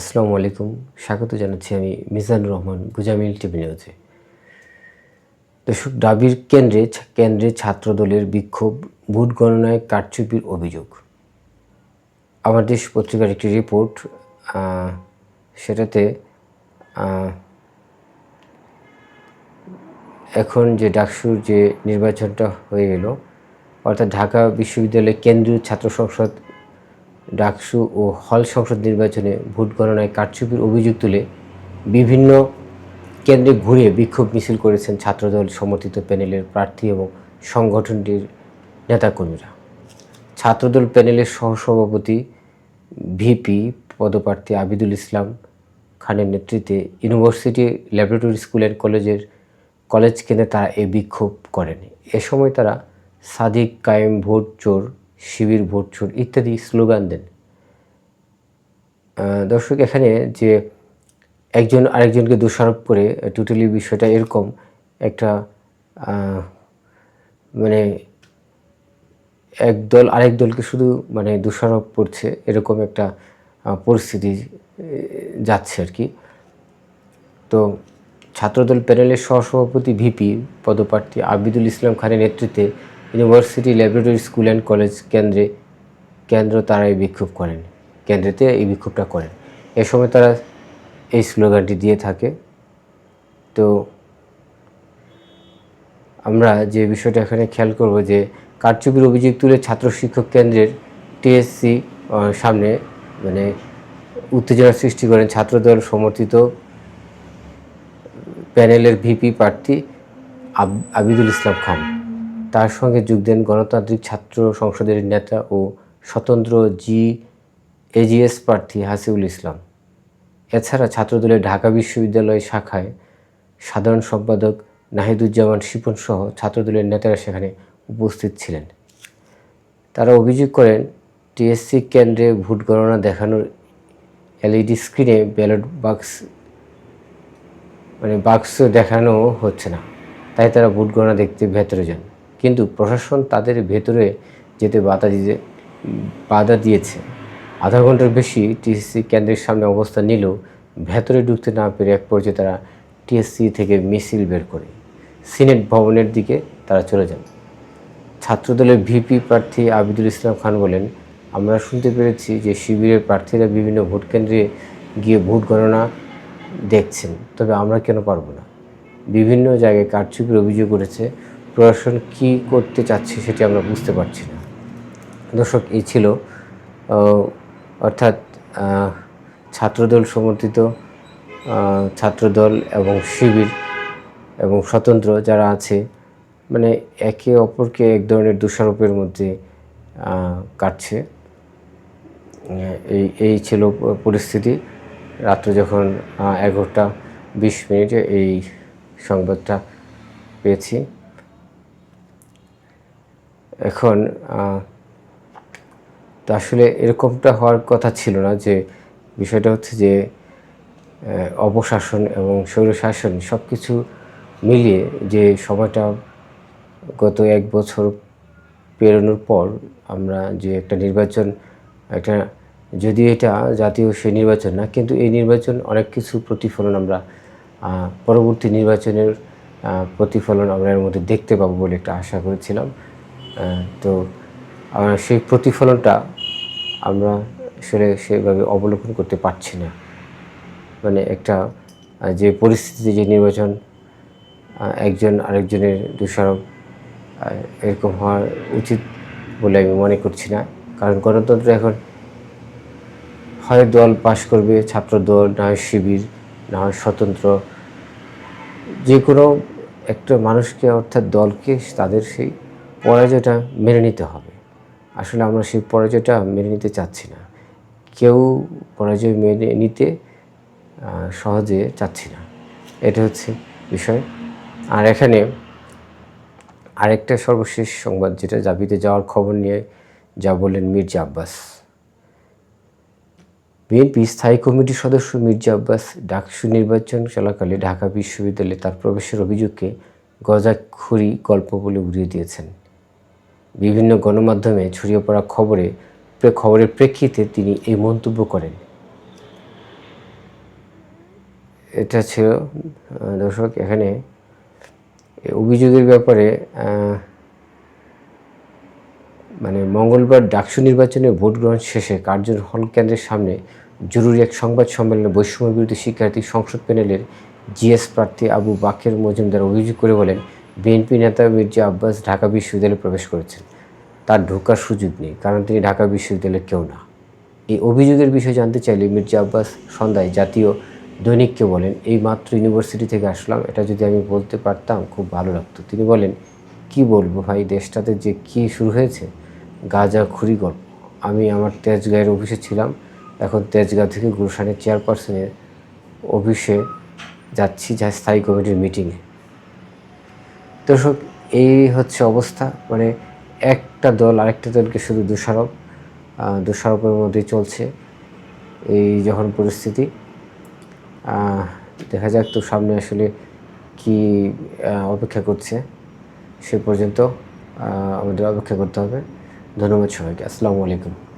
আসসালামু আলাইকুম। স্বাগত জানাচ্ছি আমি মিজানুর রহমান, গুজামিল টিভি নিউজে। দর্শক, ডাবির কেন্দ্রে কেন্দ্রে ছাত্রদলের বিক্ষোভ, ভোট গণনায় কারচুপির অভিযোগ। আমার দেশ পত্রিকার একটি রিপোর্ট সেটাতে এখন যে ডাকসুর যে নির্বাচনটা হয়ে গেল, অর্থাৎ ঢাকা বিশ্ববিদ্যালয়ের কেন্দ্রীয় ছাত্র সংসদ ডাকসু ও হল সংসদ নির্বাচনে ভোট গণনায় কারচুপির অভিযোগ তুলে বিভিন্ন কেন্দ্রে ঘুরে বিক্ষোভ মিছিল করেছেন ছাত্রদল সমর্থিত প্যানেলের প্রার্থী এবং সংগঠনটির নেতাকর্মীরা। ছাত্রদল প্যানেলের সহসভাপতি ভিপি পদপ্রার্থী আবিদুল ইসলাম খানের নেতৃত্বে ইউনিভার্সিটি ল্যাবরেটরি স্কুল অ্যান্ড কলেজের কলেজ কেন্দ্রে তারা এই বিক্ষোভ করেন। এ সময় তারা সাদিক কায়েম ভোট চোর শিবির, ভোট চোর ইত্যাদি স্লোগান দেন। দর্শক, এখানে যে একজন আরেকজনকে দোষারোপ করে টোটালি বিষয়টা এরকম একটা মানে এক দল আরেক দলকে শুধু মানে দোষারোপ করছে এরকম একটা পরিস্থিতি যাচ্ছে আর কি। তো ছাত্রদল প্যানেলের সহসভাপতি ভিপি, পদপ্রার্থী আবিদুল ইসলাম খানের নেতৃত্বে university laboratory school and college কেন্দ্রে কেন্দ্র তারা এই বিক্ষোভ করেন। কেন্দ্রেতে এই বিক্ষোভটা করেন। এ সময় তারা এই স্লোগানটি দিয়ে থাকে। তো আমরা যে বিষয়টা এখানে খেয়াল করব যে, কারচুপির অভিযোগ তুলে ছাত্র শিক্ষক কেন্দ্রের টিএসসি সামনে মানে উত্তেজনা সৃষ্টি করেন ছাত্রদল সমর্থিত প্যানেলের ভিপি প্রার্থী আব- আবিদুল ইসলাম খান। তার সঙ্গে যোগ দেন গণতান্ত্রিক ছাত্র সংসদের নেতা ও স্বতন্ত্র জি এজিএস প্রার্থী হাসিবুল ইসলাম। এছাড়া ছাত্রদলের ঢাকা বিশ্ববিদ্যালয় শাখায় সাধারণ সম্পাদক নাহিদুজ্জামান শিপন সহ ছাত্রদলের নেতারা সেখানে উপস্থিত ছিলেন। তারা অভিযোগ করেন, টিএসসি কেন্দ্রে ভোট গণনা দেখানোর এলইডি স্ক্রিনে ব্যালট বাক্স মানে বাক্স দেখানো হচ্ছে না, তাই তারা ভোট গণনা দেখতে ভেতরে যান। কিন্তু প্রশাসন তাদের ভেতরে যেতে বাধা দিতে, বাধা দিয়েছে। আধা ঘণ্টার বেশি টিএসসি কেন্দ্রের সামনে অবস্থান নিলেও ভেতরে ঢুকতে না পেরে এক পর্যায়ে তারা টিএসসি থেকে মিছিল বের করে। সিনেট ভবনের দিকে তারা চলে যান। ছাত্রদলের ভিপি প্রার্থী আবিদুল ইসলাম খান বলেন, আমরা শুনতে পেরেছি যে শিবিরের প্রার্থীরা বিভিন্ন ভোট কেন্দ্রে গিয়ে ভোট গণনা দেখছেন, তবে আমরা কেন পারব না? বিভিন্ন জায়গায় কারচুপির অভিযোগ করেছে প্রশাসন কী করতে চাচ্ছে সেটি আমরা বুঝতে পারছি না। দর্শক, এই ছিল অর্থাৎ ছাত্রদল সমর্থিত ছাত্রদল এবং শিবির এবং স্বতন্ত্র যারা আছে মানে একে অপরকে এক ধরনের দোষারোপের মধ্যে কাটছে। এই এই ছিল পরিস্থিতি। রাত্রে যখন এগারোটা বিশ মিনিটে এই সংবাদটা পেয়েছি। এখন তো আসলে এরকমটা হওয়ার কথা ছিল না যে বিষয়টা হচ্ছে যে অপশাসন এবং স্বৈরশাসন সব কিছু মিলিয়ে যে সময়টা গত এক বছর পেরোনোর পর আমরা যে একটা নির্বাচন, একটা যদিও এটা জাতীয় সে নির্বাচন না, কিন্তু এই নির্বাচন অনেক কিছু প্রতিফলন আমরা পরবর্তী নির্বাচনের প্রতিফলন আমরা এর মধ্যে দেখতে পাবো বলে একটা আশা করেছিলাম। তো আহ, সেই প্রতিফলনটা আমরা আসলে সেভাবে অবলোকন করতে পারছি না। মানে একটা যে পরিস্থিতিতে যে নির্বাচন একজন আরেকজনের দোষারোপ এরকম হওয়া উচিত বলে আমি মনে করছি না। কারণ গণতন্ত্র এখন হয় দল পাশ করবে ছাত্র দল না হয় শিবির না হয় স্বতন্ত্র। যে কোনো একটা মানুষকে অর্থাৎ দলকে তাদের সেই পরাজয়টা মেনে নিতে হবে। আসলে আমরা সেই পরাজয়টা মেনে নিতে চাচ্ছি না। কেউ পরাজয় মেনে নিতে সহজে চাচ্ছি না। এটা হচ্ছে বিষয়। আর এখানে আরেকটা সর্বশেষ সংবাদ, যেটা জাবিতে যাওয়ার খবর নিয়ে যা বললেন মির্জা আব্বাস। বিএনপি স্থায়ী কমিটির সদস্য মির্জা আব্বাস ডাকসু নির্বাচন চলাকালে ঢাকা বিশ্ববিদ্যালয়ে তার প্রবেশের অভিযোগকে গজাখুরি গল্প বলে উড়িয়ে দিয়েছেন। বিভিন্ন গণমাধ্যমে ছড়িয়ে পড়া খবরে খবরের প্রেক্ষিতে তিনি এই মন্তব্য করেন। এটা ছিল দর্শক, এখানে অভিযোগের ব্যাপারে মানে মঙ্গলবার ডাকসু নির্বাচনে ভোট গ্রহণ শেষে কার্জন হল কেন্দ্রের সামনে জরুরি এক সংবাদ সম্মেলনে বৈষম্য বিরোধী শিক্ষার্থী সংসদ প্যানেলের জিএস প্রার্থী আবু বাকের মজুমদার অভিযোগ করে বলেন বিএনপি নেতা মির্জা আব্বাস ঢাকা বিশ্ববিদ্যালয়ে প্রবেশ করেছেন। তার ঢোকার সুযোগ নেই, কারণ তিনি ঢাকা বিশ্ববিদ্যালয়ের কেউ না। এই অভিযোগের বিষয়ে জানতে চাইলে মির্জা আব্বাস সন্ধ্যায় জাতীয় দৈনিককে বলেন, এই মাত্র ইউনিভার্সিটি থেকে আসলাম। এটা যদি আমি বলতে পারতাম, খুব ভালো লাগতো। তিনি বলেন, কি বলব ভাই, দেশটাতে যে কি শুরু হয়েছে, গাজা খুরি গল্প। আমি আমার তেজগাঁয়ের অফিসে ছিলাম। এখন তেজগাঁ থেকে গুলশানের চেয়ারপারসনের অফিসে যাচ্ছি যা স্থায়ী কমিটির মিটিংয়ে। দর্শক, এই হচ্ছে অবস্থা। মানে একটা দল আরেকটা দলকে শুধু দোষারোপ দোষারোপের মধ্যেই চলছে এই যখন পরিস্থিতি। দেখা যাক তো সামনে আসলে কি অপেক্ষা করছে। সে পর্যন্ত আমাদের অপেক্ষা করতে হবে। ধন্যবাদ সবাইকে। আসসালামু আলাইকুম।